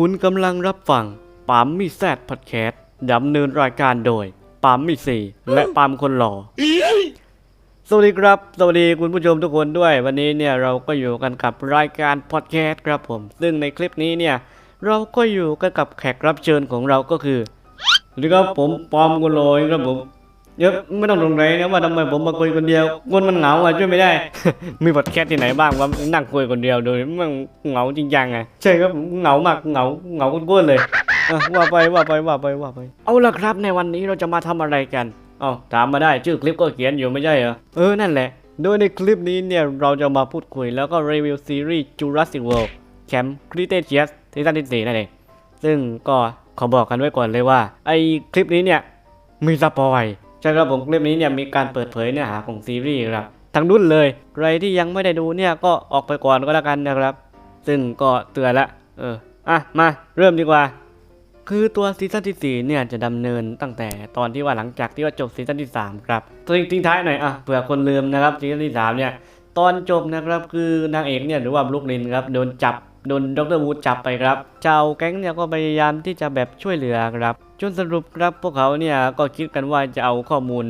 คุณกำลังรับฟังปามมีแซดพอดแคสต์ดำเนินรายการโดยปามมีสีและปามคนหล่อสวัสดีครับ สวัสดีคุณผู้ชมทุกคนด้วย วันนี้เนี่ยเราก็อยู่กันกับรายการพอดแคสต์ครับผม ซึ่งในคลิปนี้เนี่ยเราก็อยู่กันกับแขกรับเชิญของเราก็คือสวัสดีครับผมปามคนหล่อเองครับผม เยอะไม่ต้องสงสัยนะว่าทำไมผมมาคุยคนเดียวคนมันเหงาอะช่วยไม่ได้ มีพอดแคสต์ที่ไหนบ้างว่านั่งคุยคนเดียวโดยมันเหงาจริงจังไงใช่ครับผมเหงามากเหงาเหงาก้นๆเลยอะว่าไปว่าไปว่าไปว่าไป เอาละครับในวันนี้เราจะมาทำอะไรกันเอาถามมาได้ชื่อคลิปก็เขียนอยู่ไม่ใช่เหรอเออนั่นแหละ โดยในคลิปนี้เนี่ยเราจะมาพูดคุยแล้วก็รีวิวซีรีส์ Jurassic World Camp Cretaceous ซีซั่นที่4นั่นเองซึ่งก็ขอบอกกันไว้ก่อนเลยว่า ไอคลิปนี้เนี่ยมีสปอยใช่ครับผมคลิปนี้เนี่ยมีการเปิดเผยเนื้อหาของซีรีส์ครับทั้งรุ่นเลยใครที่ยังไม่ได้ดูเนี่ยก็ออกไปก่อนก็แล้วกันนะครับ ซึ่งก็เตือนละเอออะมาเริ่มดีกว่า คือตัวซีซั่นที่ 4 เนี่ยจะดำเนินตั้งแต่ตอนที่ว่าหลังจากที่ว่าจบซีซั่นที่ 3 ครับตัวทิ้งท้ายหน่อยอะเผื่อคนลืมนะครับซีซั่นที่ 3 เนี่ยตอนจบนะครับคือนางเอกเนี่ยหรือว่าลุกลินครับโดนจับโดนดรวูดจับไปครับชาวแก๊งเนี่ยก็พยายามที่จะแบบช่วยเหลือครับ จนสรุปครับพวกเขาเนี่ยก็คิดกันว่าจะเอาข้อมูล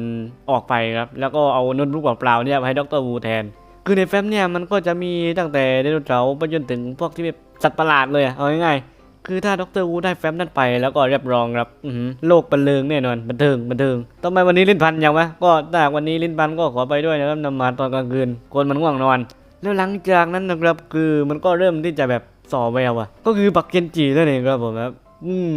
ออกไปครับ แล้วก็เอาโน้ตบุ๊กเปล่าๆเนี่ยไปให้ดรวูแทน คือในแฟ้มเนี่ยมันก็จะมีตั้งแต่ไดโนเสาร์ไปจนถึงพวกที่เป็นสัตว์ประหลาดเลยเอาง่ายๆคือถ้าดรวูได้แฟ้มนั่นไปแล้วก็เรียบรองครับอืโลกบันเทิงแน่นอนบันเทิงบันเทิงทำไมวันนี้ลิ้นพันยังวะก็ถ้าวันนี้ลิ้นพันก็ขอไปด้วยนะครับนำมาตอนกลางคืนคนมันง่วงนอน แล้วหลังจากนั้นนะครับคือมันก็เริ่มที่จะแบบส่อแววอะก็คือบักเกนจินั่นเองครับผมครับอืม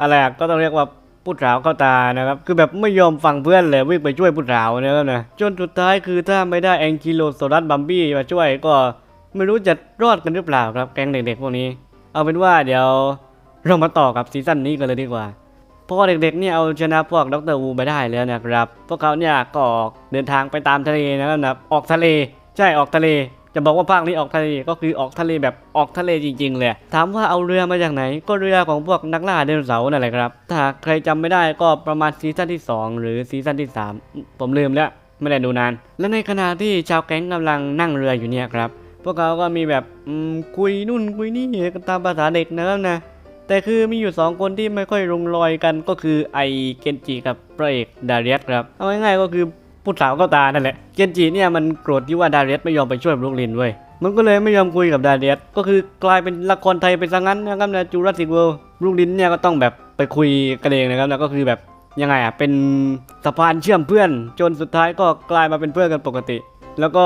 อะไรก็ต้องเรียกว่าผู้สาวเข้าตานะครับ คือแบบไม่ยอมฟังเพื่อนเลยวิ่งไปช่วยผู้สาวนะครับนะจนสุดท้ายคือถ้าไม่ได้แองกิโลโซรัสบัมบี้มาช่วยก็ไม่รู้จะรอดกันหรือเปล่าครับ แก๊งเด็กๆพวกนี้ เอาเป็นว่าเดี๋ยวเรามาต่อกับซีซั่นนี้กันเลยดีกว่าเพราะเด็กๆเนี่ยเอาชนะพวกดรวูไปได้แล้วนะครับ พวกเขาเนี่ยก็ออกเดินทางไปตามทะเลนะครับนะออกทะเล ใช่ออกทะเล จะบอกว่าภาคนี้ออกทะเลก็คือออกทะเลแบบออกทะเลจริง ๆ เลย ถามว่าเอาเรือมาจากไหน ก็เรือของพวกนักล่าไดโนเสาร์นั่นแหละครับ ถ้าใครจำไม่ได้ก็ประมาณซีซั่นที่ 2 หรือซีซั่นที่ 3 ผมลืมแล้วไม่ได้ดูนาน และในขณะที่ชาวแก๊งกำลังนั่งเรืออยู่เนี่ยครับ พวกเขาก็มีแบบคุยนู่นคุยนี่กันตามภาษาเด็กนะครับนะ แต่คือมีอยู่ 2 คนที่ไม่ค่อยลงรอยกันก็คือไอเกนจิกับพระเอกดาเรียสครับ เอาง่ายๆก็คือ ผู้สาวก็ตานั่นแหละเกนจิเนี่ยมันโกรธที่ว่าดาเรียสไม่ยอมไปช่วยบรุกลินเว้ย มันก็เลยไม่ยอมคุยกับดาเรียสก็คือกลายเป็นละครไทยไปซะงั้นนะครับนะจูราสสิกเวิลด์บรุกลินเนี่ยก็ต้องแบบไปคุยกันเองนะครับนะก็คือแบบยังไงอะเป็นสะพานเชื่อมเพื่อน จนสุดท้ายก็กลายมาเป็นเพื่อนกันปกติ แล้วก็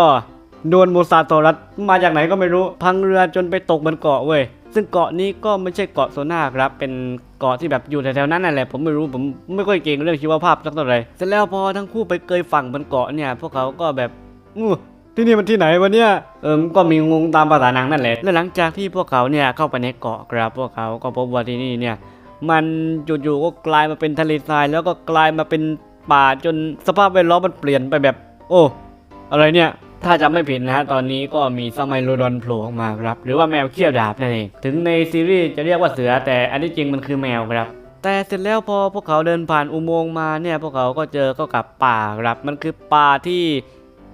โดนโมซาโตรัสมาจากไหนก็ไม่รู้ พังเรือจนไปตกบนเกาะเว้ยซึ่งเกาะนี้ก็ไม่ใช่เกาะโซน่าครับเป็น เกาะที่แบบอยู่แถวๆนั้นนั่นแหละผมไม่รู้ผมไม่ค่อยเก่งเรื่องชีวภาพสักเท่าไหร่เสร็จแล้วพอทั้งคู่ไปเกยฝั่งบนเกาะเนี่ย พวกเขาก็แบบอู้ที่นี่มันที่ไหนวะเนี่ย เออก็มีงงตามภาษาหนังนั่นแหละ และหลังจากที่พวกเขาเนี่ยเข้าไปในเกาะครับ พวกเขาก็พบว่าที่นี่เนี่ย มันอยู่ๆก็กลายมาเป็นทะเลทราย แล้วก็กลายมาเป็นป่าจนสภาพแวดล้อมมันเปลี่ยนไปแบบ โอ้ อะไรเนี่ย ถ้าจำไม่ผิดนะฮะตอนนี้ก็มีสมัยโรดอนโผล่ออกมาครับ หรือว่าแมวเขี้ยวดาบนั่นเอง ถึงในซีรีส์จะเรียกว่าเสือแต่อันที่จริงมันคือแมวครับ แต่เสร็จแล้วพอพวกเขาเดินผ่านอุโมงค์มาเนี่ยพวกเขาก็เจอเข้ากับป่าครับ มันคือป่าที่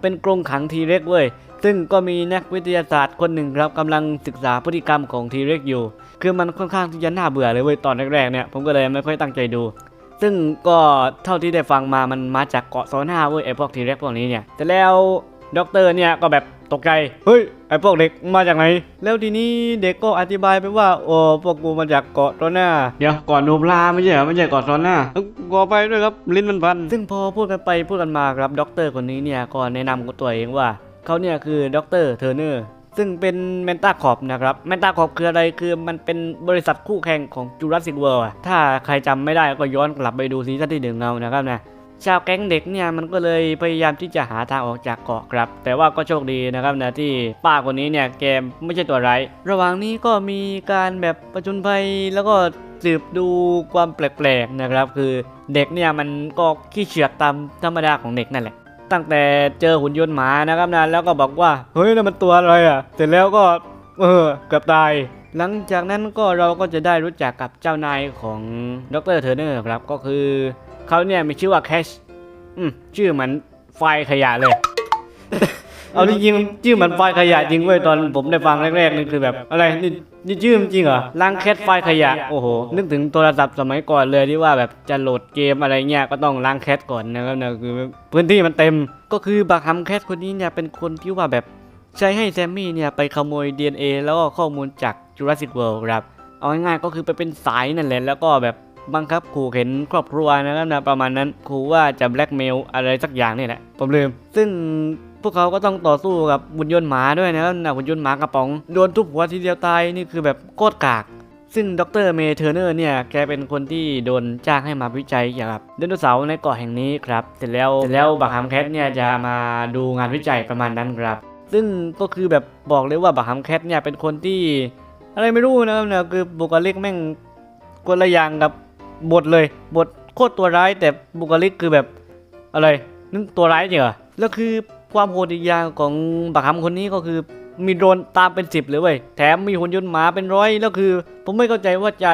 เป็นกรงขังทีเร็กเว้ยซึ่งก็มีนักวิทยาศาสตร์คนหนึ่งครับกำลังศึกษาพฤติกรรมของทีเร็กอยู่ คือมันค่อนข้างที่จะน่าเบื่อเลยเว้ยตอนแรกๆเนี่ยผมก็เลยไม่ค่อยตั้งใจดู ซึ่งก็เท่าที่ได้ฟังมามันมาจากเกาะโซน่าเว้ยไอพวกทีเร็กพวกนี้เนี่ยแต่แล้ว ด็อกเตอร์เนี่ยก็แบบตกใจ เฮ้ย ไอพวกเด็กมาจากไหน แล้วทีนี้เด็กก็อธิบายไปว่า โอ้ พวกกูมาจากเกาะโซน่าเดี๋ยวเกาะนูบลาไม่ใช่เหรอไม่ใช่เกาะโซน่าขอไปด้วยครับ ลิ้นมันพัน ซึ่งพอพูดกันไปพูดกันมาครับด็อกเตอร์คนนี้เนี่ยก็แนะนำตัวเองว่า เขาเนี่ยคือด็อกเตอร์เทอร์เนอร์ซึ่งเป็นเมนตาคอปนะครับเมนตาคอปคืออะไรคือมันเป็นบริษัทคู่แข่งของจูราสสิกเวิลด์ถ้าใครจำไม่ได้ก็ย้อนกลับไปดูซีซั่นที่หนึ่งเอานะครับนะ ชาวแก๊งเด็กเนี่ยมันก็เลยพยายามที่จะหาทางออกจากเกาะครับ แต่ว่าก็โชคดีนะครับนะที่ป้าคนนี้เนี่ยแกไม่ใช่ตัวร้ายระหว่างนี้ก็มีการแบบประจุนภัยแล้วก็สืบดูความแปลกๆนะครับ คือเด็กเนี่ยมันก็ขี้เฉือกตามธรรมดาของเด็กนั่นแหละ ตั้งแต่เจอหุ่นยนต์หมานะครับนะแล้วก็บอกว่าเฮ้ยนั่นมันตัวอะไรอะเสร็จแล้วก็เออเกือบตายหลังจากนั้นก็เราก็จะได้รู้จักกับเจ้านายของดรเทอร์เนอร์ครับก็คือ เขาเนี่ยมีชื่อว่าแคชอืมชื่อเหมือนไฟล์ขยะเลย เอาจริงๆชื่อเหมันไฟล์ขยะจริงเว้ยตอนผมได้ฟังแรกๆนี่คือแบบอะไรนี่นี่ชื่อมันจริงเหรอล้างแคทไฟล์ขยะโอ้โหนึกถึงโทรศัพท์สมัยก่อนเลยที่ว่าแบบจะโหลดเกมอะไรเงี้ยก็ต้องล้างแคทก่อนนะครับนะคือพื้นที่มันเต็มก็คือบักฮัมแคทคนนี้เนี่ยเป็นคนที่ว่าแบบใช้ให้แซมมี่เนี่ยไปขโมย DNA แล้วก็ข้อมูลจาก Jurassic World ครับเอาง่ายๆก็คือไปเป็นสายนั่นแหละแล้วก็แบบ บังคับขู่เข็นครอบครัวนะครับนะประมาณนั้นขู่ว่าจะแบล็กเมลอะไรสักอย่างนี่แหละผมลืม ซึ่งพวกเขาก็ต้องต่อสู้กับหุ่นยนต์หมาด้วยนะครับนะหุ่นยนต์หมากระป๋องโดนทุบหัวทีเดียวตายนี่คือแบบโคตรกากซึ่งดรเมเทอร์เนอร์เนี่ย แกเป็นคนที่โดนจ้างให้มาวิจัยเกี่ยวกับไดโนเสาร์ในเกาะแห่งนี้ครับ เสร็จแล้วเสร็จแล้วบักฮัมแคทเนี่ย จะมาดูงานวิจัยประมาณนั้นครับ ซึ่งก็คือแบบบอกเลยว่าบักฮัมแคทเนี่ย เป็นคนที่ อะไรไม่รู้นะครับเนี่ยคือบุคลิกแม่งคนละอย่างกับ บทเลยบทโคตรตัวร้ายแต่บุคลิกคือแบบอะไรนั่นตัวร้ายจริงเหรอแล้วคือความโหดอีกอย่างของบักฮัมคนนี้ก็คือมีโดรนตามเป็นสิบเลยเว้ยแถมมีหุ่นยนต์หมาเป็นร้อยแล้วคือ ผมไม่เข้าใจว่าจะ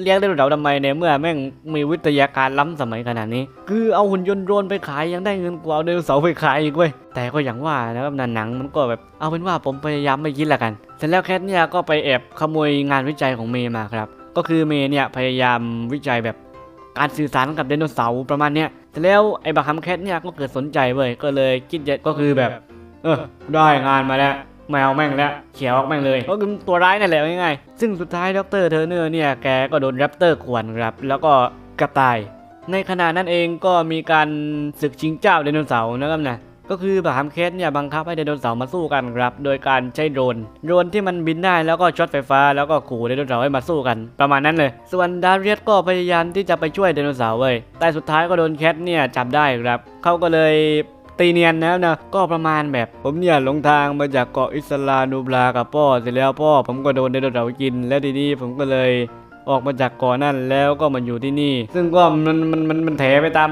เลี้ยงไดโนเสาร์ทำไมในเมื่อแม่งมีวิทยาการล้ำสมัยขนาดนี้ คือเอาหุ่นยนต์โดรนไปขายยังได้เงินกว่าเอาไดโนเสาร์ไปขายอีกเว้ยแต่ก็อย่างว่านะครับหนังมันก็แบบเอาเป็นว่าผมพยายามไม่คิดละกันเสร็จแล้วแคทเนี่ยก็ไปแอบขโมยงานวิจัยของเมย์มาครับ ก็คือเมย์เนี่ยพยายามวิจัยแบบการสื่อสารกับไดโนเสาร์ประมาณเนี้ยเสร็จแล้วไอ้บักฮัมแคทเนี่ยก็เกิดสนใจเว้ยก็เลยคิดจะก็คือแบบ เออได้งานมาแล้วแมวแม่งแล้วเขียวออกแม่งเลย ก็คือตัวร้ายนั่นแหละง่ายๆซึ่งสุดท้ายดรเทอร์เนอร์เนี่ยแกก็โดนแรปเตอร์ขวนครับแล้วก็กระต่าย ในขณะนั้นเองก็มีการศึกชิงเจ้าไดโนเสาร์นะครับนะ ก็คือบักฮัมเคสเนี่ยบังคับให้ไดโนเสาร์มาสู้กันครับ โดยการใช้โดรน โดรนที่มันบินได้แล้วก็ช็อตไฟฟ้าแล้วก็ขู่ไดโนเสาร์ให้มาสู้กัน ประมาณนั้นเลย ส่วนดาเรียสก็พยายามที่จะไปช่วยไดโนเสาร์เว้ย แต่สุดท้ายก็โดนแคทเนี่ยจับได้ครับ เขาก็เลยตีเนียนนะนะก็ประมาณแบบผมเนี่ยหลงทางมาจากเกาะอิสลานูบลากับพ่อเสร็จแล้วพ่อผมก็โดนไดโนเสาร์กิน แล้วทีนี้ผมก็เลยออกมาจากเก่อนนั่นแล้วก็มาอยู่ที่นี่ ซึ่งก็มันมันมันมันแถไปตาม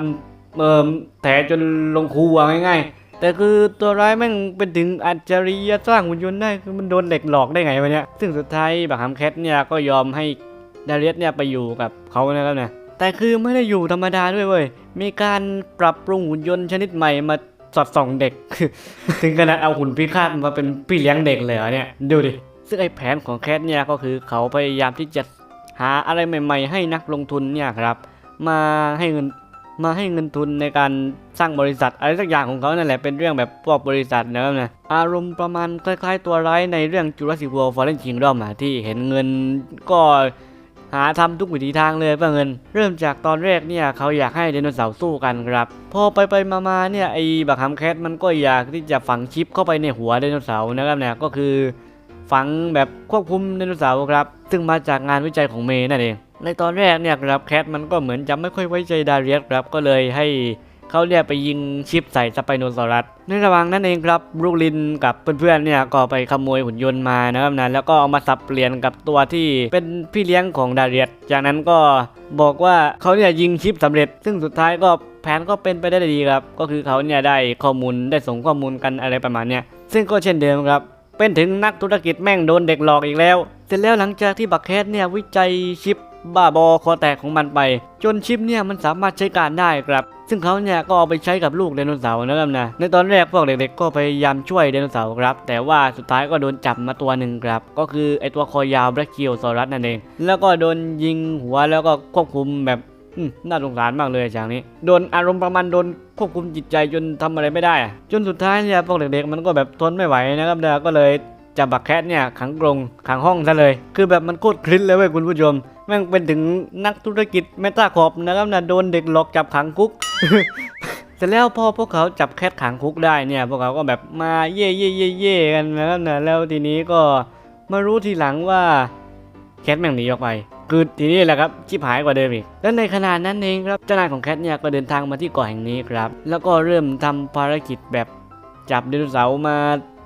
เออแถจนลงครูวง่ายๆ แต่คือตัวร้ายแม่งเป็นถึงอัจฉริยะสร้างหุ่นยนต์ได้คือมันโดนเหล็กหลอกได้ไงวะเนี่ย ซึ่งสุดท้ายบักฮัมแคทเนี่ยก็ยอมให้ดาเรียสเนี่ยไปอยู่กับเขานะครับเนี่ยแต่คือไม่ได้อยู่ธรรมดาด้วยเว้ย มีการปรับปรุงหุ่นยนต์ชนิดใหม่มาสอดส่องเด็ก ถึงขนาดเอาหุ่นพิฆาตมาเป็นพี่เลี้ยงเด็กเลยเหรอเนี่ย ดูดิ ซึ่งไอ้แผนของแคทเนี่ยก็คือเขาพยายามที่จะหาอะไรใหม่ ๆ ให้นักลงทุนเนี่ยครับ มาให้เงิน มาให้เงินทุนในการสร้างบริษัทอะไรสักอย่างของเขานั่นแหละเป็นเรื่องแบบพวกบริษัทนะครับนะอารมณ์ประมาณคล้ายๆตัวร้ายในเรื่อง Jurassic World Fallen Kingdom อะที่เห็นเงินก็หาทำทุกวิถีทางเลยเพื่อเงิน เริ่มจากตอนแรกเนี่ยเขาอยากให้ไดโนเสาร์สู้กันครับพอไปไปๆมาๆเนี่ยไอ้บักฮัมแคทมันก็อยากที่จะฝังชิปเข้าไปในหัวไดโนเสาร์นะครับเนี่ยก็คือฝังแบบควบคุมไดโนเสาร์ครับ ซึ่งมาจากงานวิจัยของเมย์นั่นเอง ในตอนแรกเนี่ยครับแคทมันก็เหมือนจะไม่ค่อยไว้ใจดาเรียสครับก็เลยให้เขาเรียกไปยิงชิปใส่สไปโนซอรัสในระหว่างนั้นเองครับบรูคลินกับเพื่อนๆเนี่ยก็ไปขโมยหุ่นยนต์มานะครับนะแล้วก็เอามาสับเปลี่ยนกับตัวที่เป็นพี่เลี้ยงของดาเรียสจากนั้นก็บอกว่าเขาเนี่ยยิงชิปสำเร็จ ซึ่งสุดท้ายก็แผนก็เป็นไปได้ดีครับ ก็คือเขาเนี่ยได้ข้อมูลได้ส่งข้อมูลกันอะไรประมาณเนี้ยซึ่งก็เช่นเดิมครับ เป็นถึงนักธุรกิจแม่งโดนเด็กหลอกอีกแล้ว เสร็จแล้วหลังจากที่บักแคทเนี่ยวิจัยชิป บ้าบอคอแตกของมันไป จนชิปเนี่ยมันสามารถใช้การได้ครับ ซึ่งเขาเนี่ยก็เอาไปใช้กับลูกไดโนเสาร์นะครับนะในตอนแรกพวกเด็กๆก็พยายามช่วยไดโนเสาร์ครับ แต่ว่าสุดท้ายก็โดนจับมาตัวหนึ่งครับ ก็คือไอตัวคอยาวแบล็กคิวซอรัสนั่นเอง แล้วก็โดนยิงหัวแล้วก็ควบคุมแบบน่าสงสารมากเลยจากนี้ โดนอารมณ์ประมาณโดนควบคุมจิตใจจนทำอะไรไม่ได้ จนสุดท้ายเนี่ยพวกเด็กๆมันก็แบบทนไม่ไหวนะครับนะก็เลยจับบักแคทเนี่ยขังกรงขังห้องซะเลย คือแบบมันโคตรคลิปเลยเว้ยคุณผู้ชม แม่งเป็นถึงนักธุรกิจเมตาคอปนะครับนะโดนเด็กหลอกจับขังคุกเสร็จแล้วพอพวกเขาจับแคทขังคุกได้เนี่ย พวกเขาก็แบบมาเย่เย่เย่เย่กันนะครับนะแล้วทีนี้ก็มารู้ทีหลังว่าแคทแม่งหนีออกไปคือทีนี้แหละครับชิบหายกว่าเดิมอีก และในขณะนั้นเองครับเจ้านายของแคทเนี่ยก็เดินทางมาที่เกาะแห่งนี้ครับ แล้วก็เริ่มทำภารกิจแบบจับไดโนเสาร์มา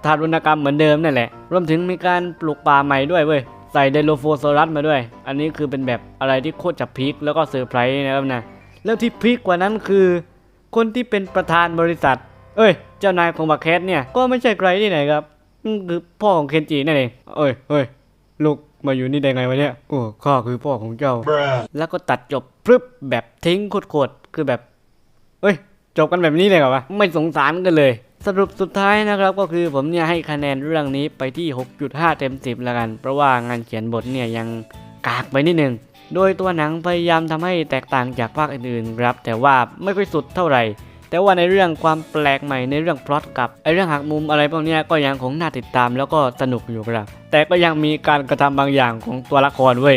ทารุณกรรมเหมือนเดิมนั่นแหละ รวมถึงมีการปลูกป่าใหม่ด้วยเว้ย ใส่ไดโลโฟซอรัสมาด้วย อันนี้คือเป็นแบบอะไรที่โคตรจะพีคแล้วก็เซอร์ไพรส์นะครับนะ แล้วที่พีคกว่านั้นคือ คนที่เป็นประธานบริษัท เอ้ย เจ้านายของบักแคทเนี่ย ก็ไม่ใช่ใครที่ไหนครับอืมคือพ่อของเคนจินั่นเองเอ้ยเอ้ยลูกมาอยู่นี่ได้ไงวะเนี่ย โอ้ข้าคือพ่อของเจ้า แล้วก็ตัดจบพรึบแบบทิ้งโคตรๆคือแบบ เอ้ย จบกันแบบนี้เลยเหรอวะ ไม่สงสารกันเลย สรุปสุดท้ายนะครับก็คือผมเนี่ยให้คะแนนเรื่องนี้ไปที่ 6.5 เต็ม 10แล้วกัน เพราะว่างานเขียนบทเนี่ยยังกากไปนิดนึง โดยตัวหนังพยายามทำให้แตกต่างจากภาคอื่นๆครับ แต่ว่าไม่ค่อยสุดเท่าไหร่ แต่ว่าในเรื่องความแปลกใหม่ในเรื่องพล็อตกับไอเรื่องหักมุมอะไรพวกนี้ก็ยังคงน่าติดตามแล้วก็สนุกอยู่ครับ แต่ก็ยังมีการกระทำบางอย่างของตัวละครเว้ย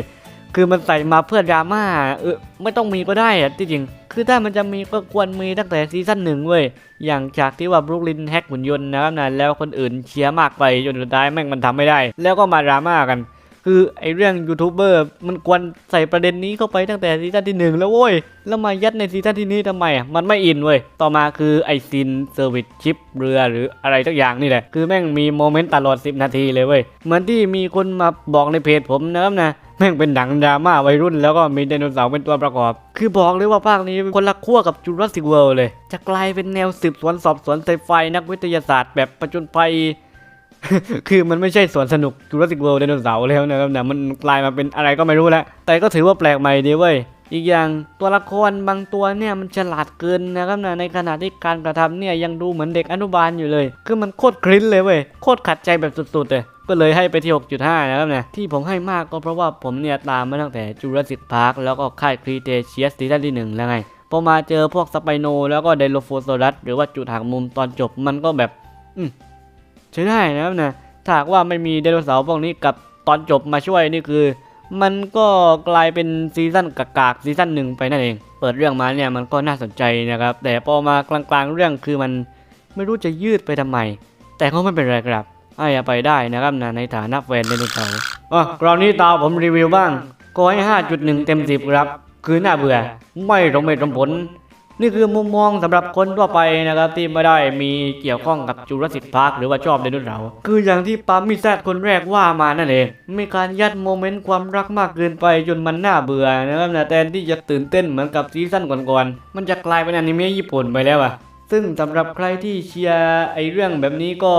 คือมันใส่มาเพื่อดราม่าเออไม่ต้องมีก็ได้อะที่จริง คือถ้ามันจะมีก็ควรมีตั้งแต่ซีซั่นหนึ่งเว้ย อย่างจากที่ว่าบรุกลินแฮกหุ่นยนต์นะครับนะแล้วคนอื่นเชียร์มากไปจนสุดท้ายแม่งมันทำไม่ได้ แล้วก็มาดราม่ากัน คือไอเรื่องยูทูบเบอร์มันควรใส่ประเด็นนี้เข้าไปตั้งแต่ซีซั่นที่หนึ่งแล้วเว้ย แล้วมายัดในซีซั่นที่นี้ทำไมอะ มันไม่อินเว้ย ต่อมาคือไอซินเซอร์วิสชิปเรือหรืออะไรสักอย่างนี่แหละ คือแม่งมีโมเมนต์ตลอด 10 นาทีเลยเว้ย เหมือนที่มีคนมาบอกในเพจผมนะครับนะแม่งเป็นหนังดราม่าวัยรุ่นแล้วก็มีไดโนเสาร์เป็นตัวประกอบ คือบอกเลยว่าภาคนี้คนละขั้วกับจูราสสิกเวิลด์เลย จะกลายเป็นแนวสืบสวนสอบสวนไซไฟนักวิทยาศาสตร์แบบประจนภัย คือมันไม่ใช่สวนสนุกจูราสสิกเวิลด์ไดโนเสาร์แล้วนะครับนะมันกลายมาเป็นอะไรก็ไม่รู้แล้ว แต่ก็ถือว่าแปลกใหม่ดีเว้ยอีกอย่างตัวละครบางตัวเนี่ยมันฉลาดเกินนะครับนะในขณะที่การกระทำเนี่ยยังดูเหมือนเด็กอนุบาลอยู่เลย คือมันโคตรคลิ้นเลยเว้ยโคตรขัดใจแบบสุดๆเลยก็เลยให้ไปที่ 6.5 นะครับเนะที่ผมให้มากก็เพราะว่าผมเนี่ยตามมาตั้งแต่จูราสสิกพาร์คแล้วก็ค่ายครีเทเชียสซีซั่นที่หนึ่งแล้วไงพอมาเจอพวกสไปโนแล้วก็ไดโลโฟโซรัสหรือว่าจุดหักมุมตอนจบมันก็แบบ อืม ใช้ได้นะครับนะถ้าหากว่าไม่มีไดโนเสาร์พวกนี้กับตอนจบมาช่วยนี่คือ มันก็กลายเป็นซีซั่นกากๆซีซั่นหนึ่งไปนั่นเอง เปิดเรื่องมาเนี่ยมันก็น่าสนใจนะครับ แต่พอมากลางๆเรื่องคือมันไม่รู้จะยืดไปทำไม แต่ก็ไม่เป็นไรครับให้อภัยได้นะครับนะในฐานะแฟนไดโนเสาร์อะคราวนี้ตาผมรีวิวบ้างก็ให้5.1 เต็ม 10 ครับ คือน่าเบื่อ ไม่สมเหตุสมผล นี่คือมุมมองสำหรับคนทั่วไปนะครับที่ไม่ได้มีเกี่ยวข้องกับจูราสสิกพาร์คหรือว่าชอบไดโนเสาร์คืออย่างที่ปามิแซดคนแรกว่ามานั่นเองมีการยัดโมเมนต์ความรักมากเกินไปจนมันน่าเบื่อนะครับนะแทนที่จะตื่นเต้นเหมือนกับซีซั่นก่อนๆมันจะกลายเป็นอนิเมะญี่ปุ่นไปแล้วอะ ซึ่งสำหรับใครที่เชียร์ไอเรื่องแบบนี้ก็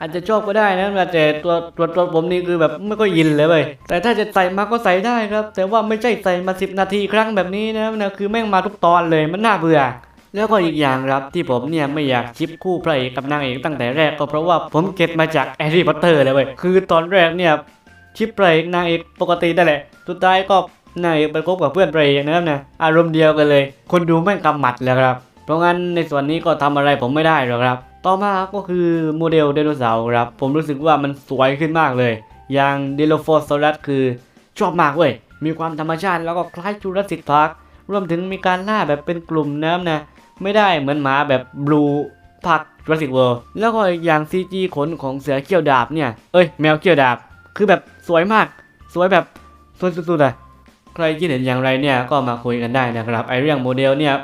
อาจจะชอบก็ได้นะแต่ตัวตัวตัวผมนี่คือแบบไม่ก็ยินเลยเว้ยแต่ถ้าจะใส่มาก็ใส่ได้ครับ แต่ว่าไม่ใช่ใส่มา 10 นาทีครั้งแบบนี้นะนะคือแม่งมาทุกตอนเลยมันน่าเบื่อแล้วก็อีกอย่างครับที่ผมเนี่ยไม่อยากชิปคู่พระเอกกับนางเอกตั้งแต่แรกก็เพราะว่าผมเก็ตมาจากแฮร์รี่พอตเตอร์เลยเว้ยคือตอนแรกเนี่ยชิปพระเอกนางเอกปกติได้แหละ สุดท้ายก็นางเอกไปคบกับเพื่อนพระเอกนะครับนะอารมณ์เดียวกันเลย คนดูแม่งกำหมัดเลยครับ ราะงั้นในส่วนนี้ก็ทำอะไรผมไม่ได้หรอกครับ ต่อมาก็คือโมเดลไดโนเสาร์ครับ ผมรู้สึกว่ามันสวยขึ้นมากเลย อย่างเดโลโฟสรัสคือชอบมากเว้ย มีความธรรมชาติแล้วก็คล้ายจูราสสิกพาร์ครวมถึงมีการล่าแบบเป็นกลุ่มน้ำนะ ไม่ได้เหมือนหมาแบบบลูพักจูราสสิกเวิลด์แล้วก็อีกอย่าง CG ขนของเสือเขี้ยวดาบเนี่ย เอ้ยแมวเขี้ยวดาบ คือแบบสวยมาก สวยแบบสวยสุดๆอะใครคิดเห็นอย่างไรเนี่ยก็มาคุยกันได้นะครับไอเรื่องโมเดลเนี่ย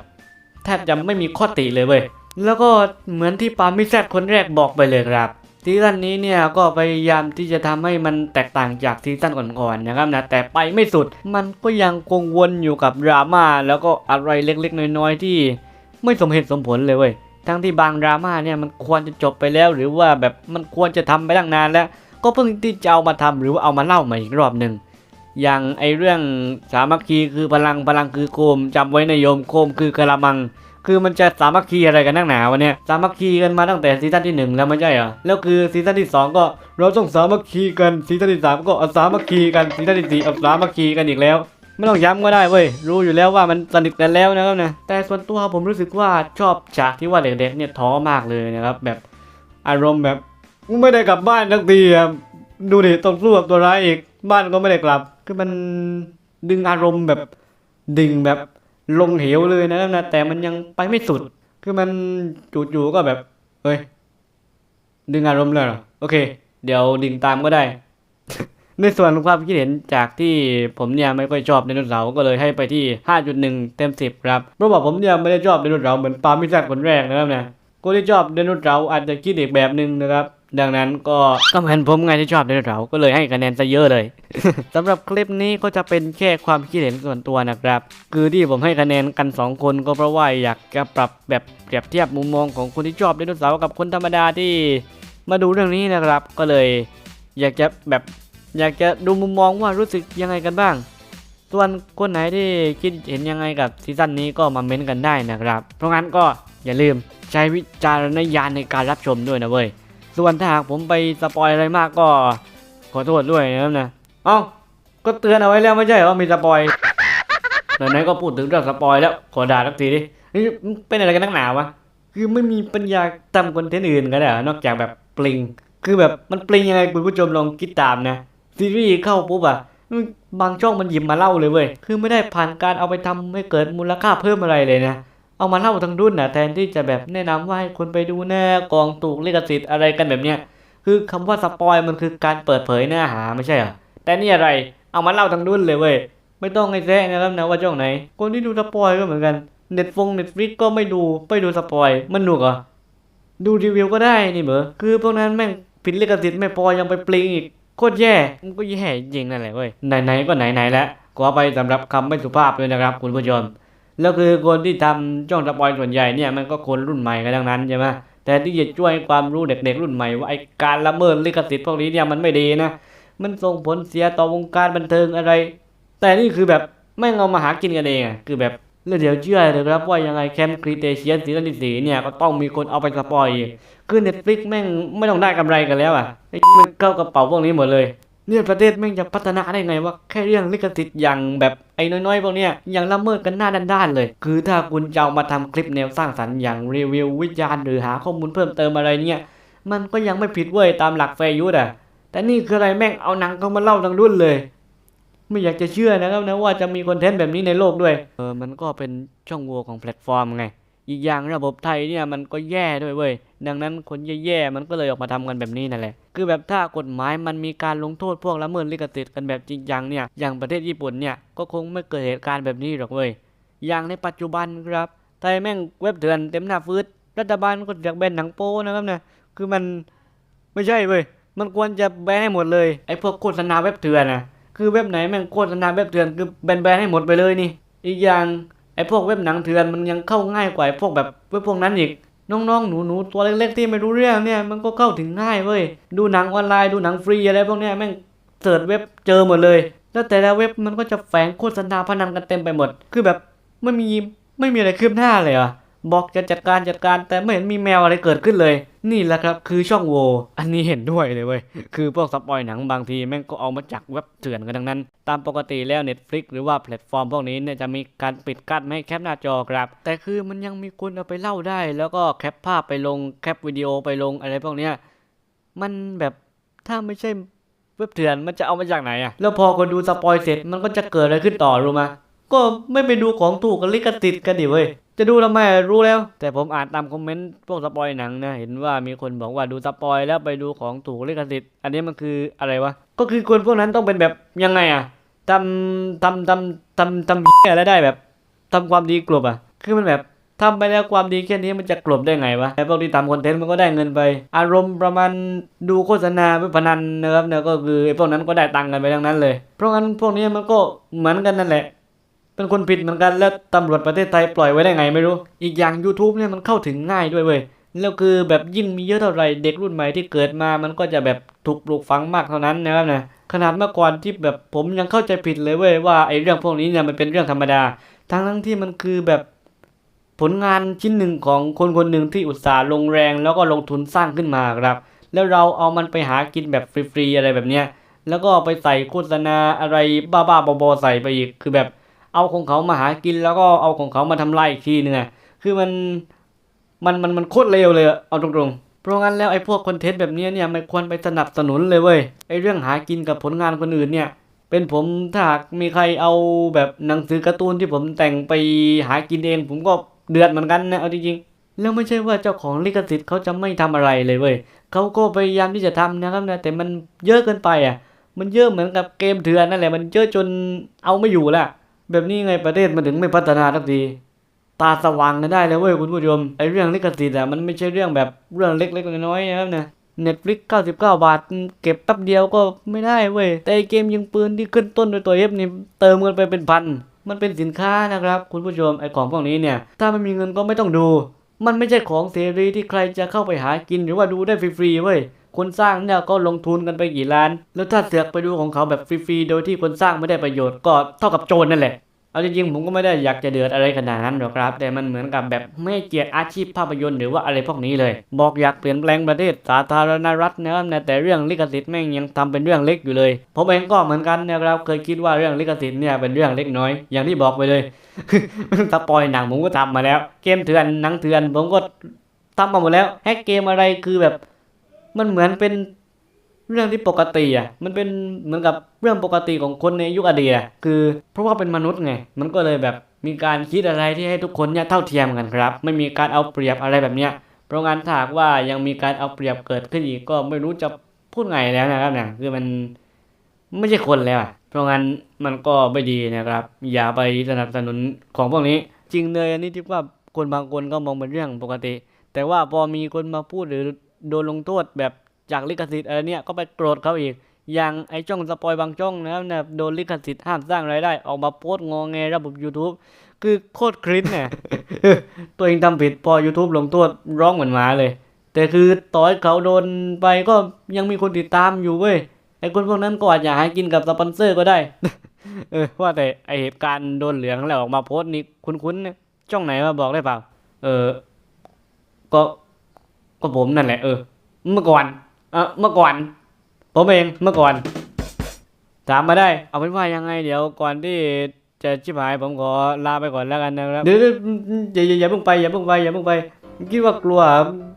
แทบจะไม่มีข้อติเลยเว้ยแล้วก็เหมือนที่ปามิแซดคนแรกบอกไปเลยครับซีซั่นนี้เนี่ยก็พยายามที่จะทำให้มันแตกต่างจากซีซั่นก่อนๆนะครับนะแต่ไปไม่สุดมันก็ยังคงวนอยู่กับดราม่าแล้วก็อะไรเล็กๆ น้อยๆที่ ไม่สมเหตุสมผลเลยเว้ยทั้งที่บางดราม่าเนี่ยมันควรจะจบไปแล้ว หรือว่าแบบมันควรจะทำไปตั้งนานแล้ว ก็เพิ่งที่จะเอามาทำหรือว่าเอามาเล่าใหม่อีกรอบหนึ่ง อย่างไอเรื่องสามัคคีคือพลังพลังคือโคมจำไว้ในโยมโคมคือกระมัง คือมันจะสามัคคีอะไรกันนักหนาวะเนี่ยสามัคคีกันมาตั้งแต่ซีซั่นที่หนึ่งแล้วไม่ใช่เหรอแล้วคือซีซั่นที่สองก็เราต้องสามัคคีกันซีซั่นที่สามก็อสามัคคีกันซีซั่นที่สี่อสามัคคีกันอีกแล้วไม่ต้องย้ำก็ได้เว้ย รู้อยู่แล้วว่ามันสนิทกันแล้วนะครับนะ แต่ส่วนตัวผมรู้สึกว่าชอบฉากที่ว่าเด็กๆเนี่ยท้อมากเลยนะครับแบบอารมณ์แบบไม่ได้กลับบ้านทั้งทีดูดิต้องสู้กับตัวร้ายอีก บ้านก็ไม่ได้กลับ คือมันดึงอารมณ์แบบดึงแบบลงเหวเลยนะนะแต่มันยังไปไม่สุด คือมันจู่ๆก็แบบเฮ้ยดึงอารมณ์เลยเหรอโอเค เดี๋ยวดึงตามก็ได้ ในส่วนความคิดเห็นจากที่ผมเนี่ยไม่ค่อยชอบไดโนเสาร์ก็เลยให้ไปที่ 5.1 เต็ม 10 ครับเพราะว่าผมเนี่ยไม่ได้ชอบไดโนเสาร์เหมือนปาล์มมิซัดคนแรกนะครับนะคนที่ชอบไดโนเสาร์อาจจะคิดอีกแบบหนึ่งนะครับ ดังนั้นก็ก็เหมือนผมไงที่ชอบไดนเสาก็เลยให้คะแนนซะเยอะเลยสำหรับคลิปนี้ก็จะเป็นแค่ความคิดเห็นส่วนตัวนะครับ คือที่ผมให้คะแนนกัน 2 คนก็เพราะว่าอยากจะปรับแบบเปรียบเทียบมุมมองของคนที่ชอบไดนเสาร์กับคนธรรมดาที่มาดูเรื่องนี้นะครับ ก็เลยอยากจะแบบอยากจะดูมุมมองว่ารู้สึกยังไงกันบ้าง ส่วนคนไหนที่คิดเห็นยังไงกับซีซั่นนี้ก็มาเม้นต์กันได้นะครับ เพราะงั้นก็อย่าลืมใช้วิจารณญาณในการรับชมด้วยนะเว้ย ส่วนถ้าหากผมไปสปอยอะไรมากก็ขอโทษด้วยนะครับนะ เอ้า ก็เตือนเอาไว้แล้วไม่ใช่เหรอมีสปอยไหนๆก็พูดถึงเรื่องสปอยแล้วขอด่าสักทีดินี่มึงเป็นอะไรกันนักหนาวะ คือไม่มีปัญญาทำคอนเทนต์อื่นกันเหรอนอกจากแบบปลิง คือแบบมันปลิงยังไงคุณผู้ชมลองคิดตามนะ ซีรีส์เข้าปุ๊บอะบางช่องมันหยิบมาเล่าเลยเว้ย คือไม่ได้ผ่านการเอาไปทำให้เกิดมูลค่าเพิ่มอะไรเลยนะ เอามาเล่าทั้งรุ่นนะแทนที่จะแบบแนะนำว่าให้คนไปดูแน่กองถูกลิขสิทธิ์อะไรกันแบบเนี้ยคือคำว่าสปอยมันคือการเปิดเผยเนื้อหาไม่ใช่เหรอแต่นี่อะไรเอามาเล่าทั้งรุ่นเลยเว้ยไม่ต้องให้แซะนะครับนะว่าช่องไหน คนที่ดูสปอยก็เหมือนกันเน็ตฟงเน็ตฟลิกก็ไม่ดูไปดูสปอยมันหนุกเหรอดูรีวิวก็ได้นี่เหมอคือพวกนั้นแม่งผิดลิขสิทธิ์ไม่พอยังไปปลิงอีกโคตรแย่มันก็แย่จริงนั่นแหละเว้ยไหนๆก็ไหนๆแล้วขอไปสำหรับคำไม่สุภาพด้วยนะครับคุณผู้ชม แล้วคือคนที่ทำช่องสปอยส่วนใหญ่เนี่ยมันก็คนรุ่นใหม่กันทั้งนั้นใช่ไหมแต่ที่จะช่วยความรู้เด็กๆรุ่นใหม่ว่าไอการละเมิดลิขสิทธิ์พวกนี้เนี่ยมันไม่ดีนะ มันส่งผลเสียต่อวงการบันเทิงอะไร แต่นี่คือแบบไม่เอามาหากินกันเองอะคือแบบแล้วเดี๋ยวเชื่อเลยครับว่ายังไงแคมป์ครีเตเชียนซีซั่นที่สี่เนี่ยก็ต้องมีคนเอาไปสปอยคือเน็ตฟลิกแม่งไม่ต้องได้กำไรกันแล้วอะไอ้มันเข้ากระเป๋าพวกนี้หมดเลย เนี่ยประเทศแม่งจะพัฒนาได้ไงว่าแค่เรื่องลิขสิทธิ์อย่างแบบไอ้น้อยๆพวกเนี้ยยังละเมิดกันหน้าด้านๆเลย คือถ้าคุณจะเอามาทำคลิปแนวสร้างสรรค์อย่างรีวิววิจารณ์หรือหาข้อมูลเพิ่มเติมอะไรเนี่ยมันก็ยังไม่ผิดเว้ยตามหลักแฟร์ยูดอะแต่นี่คืออะไรแม่งเอาหนังเขามาเล่าทั้งรุ่นเลย ไม่อยากจะเชื่อนะครับนะว่าจะมีคอนเทนต์แบบนี้ในโลกด้วยเออมันก็เป็นช่องโหว่ของแพลตฟอร์มไงอีกอย่างระบบไทยเนี่ยมันก็แย่ด้วยเว้ยดังนั้นคนแย่ๆมันก็เลยออกมาทำกันแบบนี้นั่นแหละ คือแบบถ้ากฎหมายมันมีการลงโทษพวกละเมิดลิขสิทธิ์กันแบบจริงจังเนี่ยอย่างประเทศญี่ปุ่นเนี่ยก็คงไม่เกิดเหตุการณ์แบบนี้หรอกเว้ยอย่างในปัจจุบันครับไทยแม่งเว็บเถื่อนเต็มหน้าฟืดรัฐบาลก็อยากแบนหนังโป้นะครับเนะคือมันไม่ใช่เว้ยมันควรจะแบนให้หมดเลยไอ้พวกโฆษณาเว็บเถื่อนนะคือเว็บไหนแม่งโฆษณาเว็บเถื่อนคือแบนแบนให้หมดไปเลยนี่ อีกอย่างไอ้พวกเว็บหนังเถื่อนมันยังเข้าง่ายกว่าไอ้พวกแบบเว็บพวกนั้นอีก น้องๆ หนูๆ ตัวเล็กๆ ที่ไม่รู้เรื่องเนี่ย มันก็เข้าถึงง่ายเว้ย ดูหนังออนไลน์ดูหนังฟรีอะไรพวกเนี้ยแม่งเสิร์ชเว็บเจอหมดเลย แล้วแต่ละเว็บมันก็จะแฝงโฆษณาพนันกันเต็มไปหมด คือแบบไม่มีไม่มีอะไรคืบหน้าเลยอะบอกจะจัดการจัดการแต่ไม่เห็นมีแมวอะไรเกิดขึ้นเลย นี่แหละครับคือช่องโหว่อันนี้เห็นด้วยเลยเว้ย คือพวกสปอยหนังบางทีแม่งก็เอามาจากเว็บเถื่อนกันทั้งนั้น ตามปกติแล้ว Netflix หรือว่าแพลตฟอร์มพวกนี้เนี่ยจะมีการปิดกั้นไม่ให้แคปหน้าจอครับ แต่คือมันยังมีคนเอาไปเล่าได้ แล้วก็แคปภาพไปลงแคปวิดีโอไปลงอะไรพวกเนี้ยมันแบบถ้าไม่ใช่เว็บเถื่อนมันจะเอามาจากไหนอะแล้วพอคนดูสปอยเสร็จมันก็จะเกิดอะไรขึ้นต่อรู้ไหมก็ไม่ไปดูของถูกกับลิขสิทธิ์กันดิเว้ย จะดูทำไมรู้แล้ว แต่ผมอ่านตามคอมเมนต์พวกสปอยหนังนะ เห็นว่ามีคนบอกว่าดูสปอยแล้วไปดูของถูกลิขสิทธิ์อันนี้มันคืออะไรวะ ก็คือคนพวกนั้นต้องเป็นแบบยังไงอะทำทำทำทำทำเหี้ยอะไรได้แบบทำความดีกลบอะคือมันแบบทำไปแล้วความดีแค่นี้มันจะกลบได้ไงวะไอ้พวกที่ทำคอนเทนต์มันก็ได้เงินไป อารมณ์ประมาณดูโฆษณาเว็บพนันนะครับเนี่ยก็คือพวกนั้นก็ได้ตังค์กันไปทั้งนั้นเลย เพราะงั้นพวกนี้มันก็เหมือนกันนั่นแหละ เป็นคนผิดเหมือนกันแล้วตำรวจประเทศไทยปล่อยไว้ได้ไงไม่รู้ อีกอย่าง YouTube เนี่ยมันเข้าถึงง่ายด้วยเว้ยแล้วคือแบบยิ่งมีเยอะเท่าไหร่เด็กรุ่นใหม่ที่เกิดมามันก็จะแบบถูกปลูกฝังมากเท่านั้นนะครับนะขนาดเมื่อก่อนที่แบบผมยังเข้าใจผิดเลยเว้ยว่าไอ้เรื่องพวกนี้เนี่ยมันเป็นเรื่องธรรมดา ทั้งทั้งที่มันคือแบบผลงานชิ้นหนึ่งของคนคนหนึ่งที่อุตสาห์ลงแรง แล้วก็ลงทุนสร้างขึ้นมาครับ แล้วเราเอามันไปหากินแบบฟรีๆอะไรแบบเนี้ยแล้วก็ไปใส่โฆษณาอะไรบ้าๆบอๆใส่ไปอีกคือแบบ เอาของเขามาหากินแล้วก็เอาของเขามาทำลายอีกทีนึงอะคือมันมันมันมันโคตรเลวเลยเอาตรงๆ เพราะงั้นแล้วไอ้พวกคอนเทนต์แบบนี้เนี่ยไม่ควรไปสนับสนุนเลยเว้ยไอ้เรื่องหากินกับผลงานคนอื่นเนี่ย เป็นผมถ้าหากมีใครเอาแบบหนังสือการ์ตูนที่ผมแต่งไปหากินเองผมก็เดือดเหมือนกันนะเอาจริงๆแล้วไม่ใช่ว่าเจ้าของลิขสิทธิ์เขาจะไม่ทำอะไรเลยเว้ยเขาก็พยายามที่จะทำนะครับนะแต่มันเยอะเกินไปอะ มันเยอะเหมือนกับเกมเถื่อนนั่นแหละมันเยอะจนเอาไม่อยู่ละ แบบนี้ไงประเทศมันถึงไม่พัฒนาทักทีตาสว่างกันได้เลยเว้ยคุณผู้ชมไอเรื่องลิขสิทธิ์อะมันไม่ใช่เรื่องแบบเรื่องเล็กๆน้อยๆนะครับเนี่ยเน็ตฟลิก99บเก้าบาท เก็บแป๊บเดียวก็ไม่ได้เว้ย แต่ไอเกมยิงปืนที่ขึ้นต้นด้วยตัวเอฟนี่เติมเงินไปเป็นพัน มันเป็นสินค้านะครับ คุณผู้ชมไอของพวกนี้เนี่ย ถ้าไม่มีเงินก็ไม่ต้องดู มันไม่ใช่ของเสรีที่ใครจะเข้าไปหากินหรือว่าดูได้ฟรีๆเว้ย คนสร้างเนี่ยก็ลงทุนกันไปกี่ล้าน แล้วถ้าเสือกไปดูของเขาแบบฟรีๆโดยที่คนสร้างไม่ได้ประโยชน์ก็เท่ากับโจรนั่นแหละเอาจริงๆผมก็ไม่ได้อยากจะเดือดอะไรขนาดนั้นหรอกครับ แต่มันเหมือนกับแบบไม่เกียรติอาชีพภาพยนตร์หรือว่าอะไรพวกนี้เลย บอกอยากเปลี่ยนแปลงประเทศสาธารณรัฐนะครับนะแต่เรื่องลิขสิทธิ์แม่งยังทำเป็นเรื่องเล็กอยู่เลยผมเองก็เหมือนกันนะครับเคยคิดว่าเรื่องลิขสิทธิ์เนี่ยเป็นเรื่องเล็กน้อย อย่างที่บอกไปเลยสปอยหนังผมก็ทำมาแล้ว เกมเถื่อนหนังเถื่อนผมก็ทำมาหมดแล้วแฮกเกมอะไรคือแบบ มันเหมือนเป็นเรื่องที่ปกติอะ มันเป็นเหมือนกับเรื่องปกติของคนในยุคอดีตอะคือเพราะว่าเป็นมนุษย์ไง มันก็เลยแบบมีการคิดอะไรที่ให้ทุกคนเนี่ยเท่าเทียมกันครับ ไม่มีการเอาเปรียบอะไรแบบเนี้ย เพราะงั้นถ้าหากว่ายังมีการเอาเปรียบเกิดขึ้นอีกก็ไม่รู้จะพูดไงแล้วนะครับเนี่ย คือมันไม่ใช่คนแล้วเพราะงั้นมันก็ไม่ดีนะครับ อย่าไปสนับสนุนของพวกนี้ จริงเลยอันนี้ที่ว่าคนบางคนก็มองเป็นเรื่องปกติ แต่ว่าพอมีคนมาพูดหรือ โดนลงโทษแบบจากลิขสิทธิ์อะไรเนี่ยก็ไปโกรธเขาอีก อย่างไอ้ช่องสปอยบางช่องนะครับเนี่ยโดนลิขสิทธิ์ห้ามสร้างรายได้ ออกมาโพส์งอแงระบบ YouTube คือโคตรคริสเนี่ยตัวเองทำผิดพอ YouTube ลงโทษร้องเหมือนหมาเลย แต่คือต่อให้เขาโดนไปก็ยังมีคนติดตามอยู่เว้ยไอ้คนพวกนั้นก็อาจจะหากินกับสปอนเซอร์ก็ได้ เออว่าแต่ไอเหตุการณ์โดนเหลืองแล้วออกมาโพสต์นี่คุ้นๆเนี่ยช่องไหนมาบอกได้เปล่า เออก็ ก็ผมนั่นแหละเออ เมื่อก่อน เออเมื่อก่อน ผมเองเมื่อก่อน ถามมาได้ เอาเป็นว่ายังไงเดี๋ยวก่อนที่จะชิบหายผมขอลาไปก่อนแล้วกันนะครับเดี๋ยวอย่าอย่าอย่าเพิ่งไปอย่าเพิ่งไปอย่าเพิ่งไป คิดว่ากลัว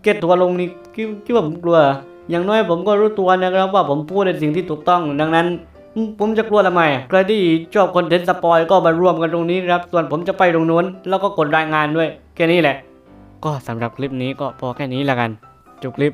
เก็ตทัวลงนี่คิดคิดว่าผมกลัว อย่างน้อยผมก็รู้ตัวนะครับว่าผมพูดในสิ่งที่ถูกต้องดังนั้นผมจะกลัวทำไมใครที่ชอบคอนเทนต์สปอยก็มาร่วมกันตรงนี้ครับ ส่วนผมจะไปตรงนู้น แล้วก็กดรายงานด้วย แค่นี้แหละ ก็สำหรับคลิปนี้ก็พอแค่นี้ละกัน จบคลิป